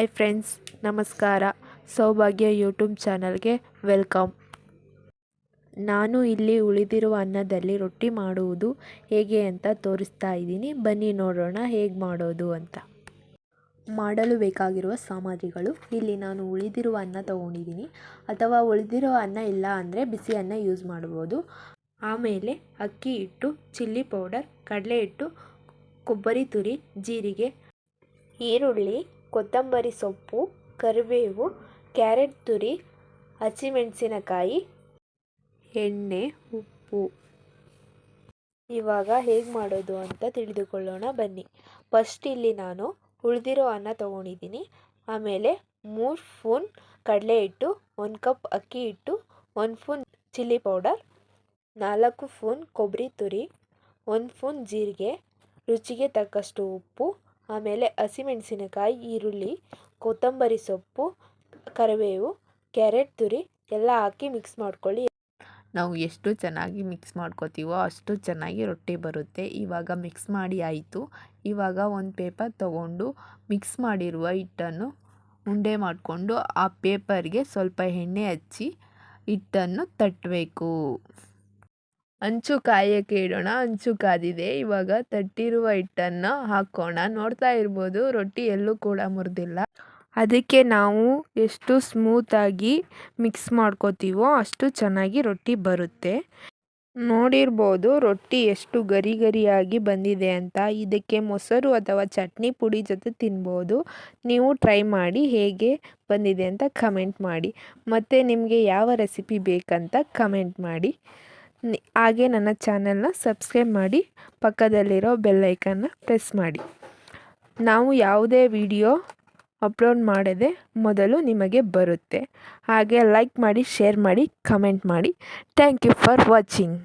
Hi friends, ನಮಸ್ಕಾರ. ಸೌಭಾಗ್ಯ YouTube ಚಾನಲ್ಗೆ ವೆಲ್ಕಮ್. ನಾನು ಇಲ್ಲಿ ಉಳಿದಿರುವ ಅನ್ನದಲ್ಲಿ ರೊಟ್ಟಿ ಮಾಡುವುದು ಹೇಗೆ ಅಂತ ತೋರಿಸ್ತಾ ಇದ್ದೀನಿ. ಬನ್ನಿ ನೋಡೋಣ ಹೇಗೆ ಮಾಡೋದು ಅಂತ. ಮಾಡಲು ಬೇಕಾಗಿರುವ ಸಾಮಗ್ರಿಗಳು. ಇಲ್ಲಿ ನಾನು ಉಳಿದಿರುವ ಅನ್ನ ತಗೊಂಡಿದ್ದೀನಿ. ಅಥವಾ ಉಳಿದಿರುವ ಅನ್ನ ಇಲ್ಲ ಅಂದರೆ ಬಿಸಿ ಅನ್ನ ಯೂಸ್ ಮಾಡ್ಬೋದು ಆಮೇಲೆ ಅಕ್ಕಿ ಹಿಟ್ಟು, ಚಿಲ್ಲಿ ಪೌಡರ್, ಕಡಲೆ ಹಿಟ್ಟು, ಕೊಬ್ಬರಿ ತುರಿ, ಜೀರಿಗೆ, ಈರುಳ್ಳಿ ಕೊತ್ತಂಬರಿ ಸೊಪ್ಪು, ಕರಿಬೇವು, ಕ್ಯಾರೆಟ್ ತುರಿ ಹಸಿಮೆಣಸಿನಕಾಯಿ ಎಣ್ಣೆ, ಉಪ್ಪು. ಇವಾಗ ಹೇಗೆ ಮಾಡೋದು ಅಂತ ತಿಳಿದುಕೊಳ್ಳೋಣ, ಬನ್ನಿ. ಫಸ್ಟ್ ಇಲ್ಲಿ ನಾನು ಉಳಿದಿರೋ ಅನ್ನ ತೊಗೊಂಡಿದ್ದೀನಿ. ಆಮೇಲೆ ಮೂರು ಫೂನ್ ಕಡಲೆ ಹಿಟ್ಟು, ಒಂದು ಕಪ್ ಅಕ್ಕಿ ಹಿಟ್ಟು, ಒಂದು ಫೂನ್ ಚಿಲ್ಲಿ ಪೌಡರ್, ನಾಲ್ಕು ಫೂನ್ ಕೊಬ್ಬರಿ ತುರಿ, ಒಂದು ಫೂನ್ ಜೀರಿಗೆ, ರುಚಿಗೆ ತಕ್ಕಷ್ಟು ಉಪ್ಪು ಆಮೇಲೆ ಹಸಿಮೆಣಸಿನಕಾಯಿ, ಈರುಳ್ಳಿ, ಕೊತ್ತಂಬರಿ ಸೊಪ್ಪು, ಕರಿಬೇವು, ಕ್ಯಾರೆಟ್ ತುರಿ ಎಲ್ಲ ಹಾಕಿ ಮಿಕ್ಸ್ ಮಾಡ್ಕೊಳ್ಳಿ. ನಾವು ಎಷ್ಟು ಚೆನ್ನಾಗಿ ಮಿಕ್ಸ್ ಮಾಡ್ಕೋತೀವೋ ಅಷ್ಟು ಚೆನ್ನಾಗಿ ರೊಟ್ಟಿ ಬರುತ್ತೆ. ಇವಾಗ ಮಿಕ್ಸ್ ಮಾಡಿ ಆಯಿತು. ಇವಾಗ ಒಂದು ಪೇಪರ್ ತಗೊಂಡು ಮಿಕ್ಸ್ ಮಾಡಿರುವ ಹಿಟ್ಟನ್ನು ಉಂಡೆ ಮಾಡಿಕೊಂಡು ಆ ಪೇಪರ್ಗೆ ಸ್ವಲ್ಪ ಎಣ್ಣೆ ಹಚ್ಚಿ ಹಿಟ್ಟನ್ನು ತಟ್ಟಬೇಕು ಹಂಚು ಕಾಯಕ್ಕೆ ಇಡೋಣ, ಅಂಚು ಕಾದಿದೆ. ಇವಾಗ ತಟ್ಟಿರುವ ಹಿಟ್ಟನ್ನು ಹಾಕೋಣ. ನೋಡ್ತಾ ಇರ್ಬೋದು, ರೊಟ್ಟಿ ಎಲ್ಲೂ ಕೂಡ ಮುರಿದಿಲ್ಲ. ಅದಕ್ಕೆ ನಾವು ಎಷ್ಟು ಸ್ಮೂತಾಗಿ ಮಿಕ್ಸ್ ಮಾಡ್ಕೋತೀವೋ ಅಷ್ಟು ಚೆನ್ನಾಗಿ ರೊಟ್ಟಿ ಬರುತ್ತೆ. ನೋಡಿರ್ಬೋದು, ರೊಟ್ಟಿ ಎಷ್ಟು ಗರಿ ಗರಿಯಾಗಿ ಬಂದಿದೆ ಅಂತ. ಇದಕ್ಕೆ ಮೊಸರು ಅಥವಾ ಚಟ್ನಿ ಪುಡಿ ಜೊತೆ ತಿನ್ಬೋದು. ನೀವು ಟ್ರೈ ಮಾಡಿ ಹೇಗೆ ಬಂದಿದೆ ಅಂತ ಕಮೆಂಟ್ ಮಾಡಿ. ಮತ್ತು ನಿಮಗೆ ಯಾವ ರೆಸಿಪಿ ಬೇಕಂತ ಕಮೆಂಟ್ ಮಾಡಿ. ಹಾಗೆ ನನ್ನ ಚಾನೆಲ್ನ ಸಬ್ಸ್ಕ್ರೈಬ್ ಮಾಡಿ, ಪಕ್ಕದಲ್ಲಿರೋ ಬೆಲ್ಲೈಕನ್ನ ಪ್ರೆಸ್ ಮಾಡಿ. ನಾವು ಯಾವುದೇ ವಿಡಿಯೋ ಅಪ್ಲೋಡ್ ಮಾಡದೆ ಮೊದಲು ನಿಮಗೆ ಬರುತ್ತೆ. ಹಾಗೆ ಲೈಕ್ ಮಾಡಿ, ಶೇರ್ ಮಾಡಿ, ಕಮೆಂಟ್ ಮಾಡಿ. Thank you for watching.